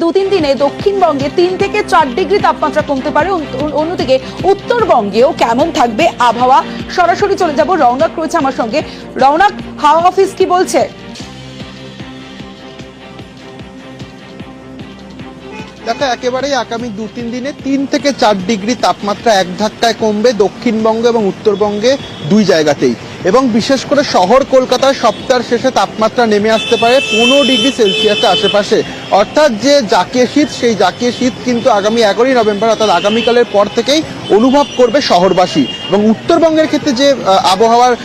দু তিন দিনে দক্ষিণবঙ্গে তিন থেকে চার ডিগ্রি তাপমাত্রা কমতে পারে। অন্যদিকে উত্তরবঙ্গেও কেমন থাকবে আবহাওয়া? সরাসরি চলে যাব রৌনক রয়েছে আমার সঙ্গে। রৌনক হাওয়া অফিস কি বলছে? দেখো, একেবারেই আগামী দু, তিন দিনে তিন থেকে চার ডিগ্রি তাপমাত্রা এক ধাক্কায় কমবে দক্ষিণবঙ্গ এবং উত্তরবঙ্গে দুই জায়গাতেই। এবং বিশেষ করে শহর কলকাতায় সপ্তাহের শেষে তাপমাত্রা নেমে আসতে পারে পনেরো ডিগ্রি সেলসিয়াসের আশেপাশে। অর্থাৎ যে জাকিয়ে শীত, সেই জাকিয়ে শীত কিন্তু আগামী এগারোই নভেম্বর, অর্থাৎ আগামীকালের পর থেকেই অনুভব করবে শহরবাসী। এবং উত্তরবঙ্গের ক্ষেত্রে যে আবহাওয়ার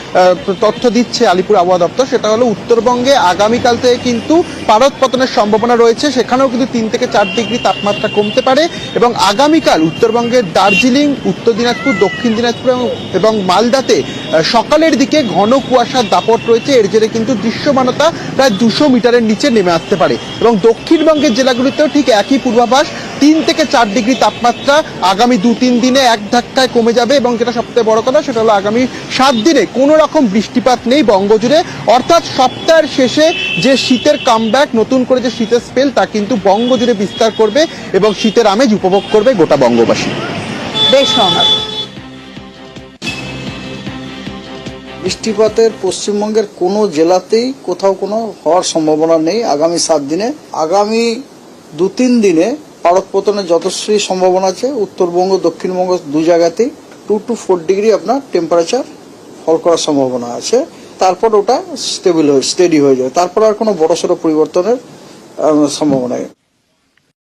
তথ্য দিচ্ছে আলিপুর আবহাওয়া দপ্তর, সেটা হলো উত্তরবঙ্গে আগামীকাল থেকে কিন্তু পারদ পতনের সম্ভাবনা রয়েছে। সেখানেও কিন্তু তিন থেকে চার ডিগ্রি তাপমাত্রা কমতে পারে এবং আগামীকাল উত্তরবঙ্গের দার্জিলিং, উত্তর দিনাজপুর, দক্ষিণ দিনাজপুর এবং- মালদাতে সকালের দিকে ঘন কুয়াশার দাপট রয়েছে। এর জেরে কিন্তু দৃশ্যমানতা প্রায় দুশো মিটারের নিচে নেমে আসতে পারে। এবং দক্ষিণবঙ্গের জেলাগুলিতেও ঠিক একই পূর্বাভাস। তিন থেকে চার ডিগ্রি তাপমাত্রা আগামী দু তিন দিনে এক ধাক্কায় কমে যাবে এবং যেটা সবথেকে বড় কথা সেটা হলো আগামী সাত দিনে কোনো রকম বৃষ্টিপাত নেই বঙ্গজুড়ে। অর্থাৎ সপ্তাহের শেষে যে শীতের কামব্যাক নতুন করে যে শীতের স্পেল তা কিন্তু বঙ্গজুড়ে বিস্তার করবে এবং শীতের আমেজ উপভোগ করবে গোটা বঙ্গবাসী। বেশ বৃষ্টিপাতের পশ্চিমবঙ্গের কোনো জেলাতেই কোথাও কোনো হওয়ার সম্ভাবনা নেই আগামী সাত দিনে। আগামী দু তিন দিনে পারদ পতনের যথেষ্টই সম্ভাবনা আছে। উত্তরবঙ্গ, দক্ষিণবঙ্গ দু জায়গাতেই টু টু ফোর ডিগ্রি আপনার টেম্পারেচার ফল করার সম্ভাবনা আছে। তারপর ওটা স্টেবল হয়ে স্টেডি হয়ে যাবে। তারপর আর কোনো বড়সড় পরিবর্তনের সম্ভাবনা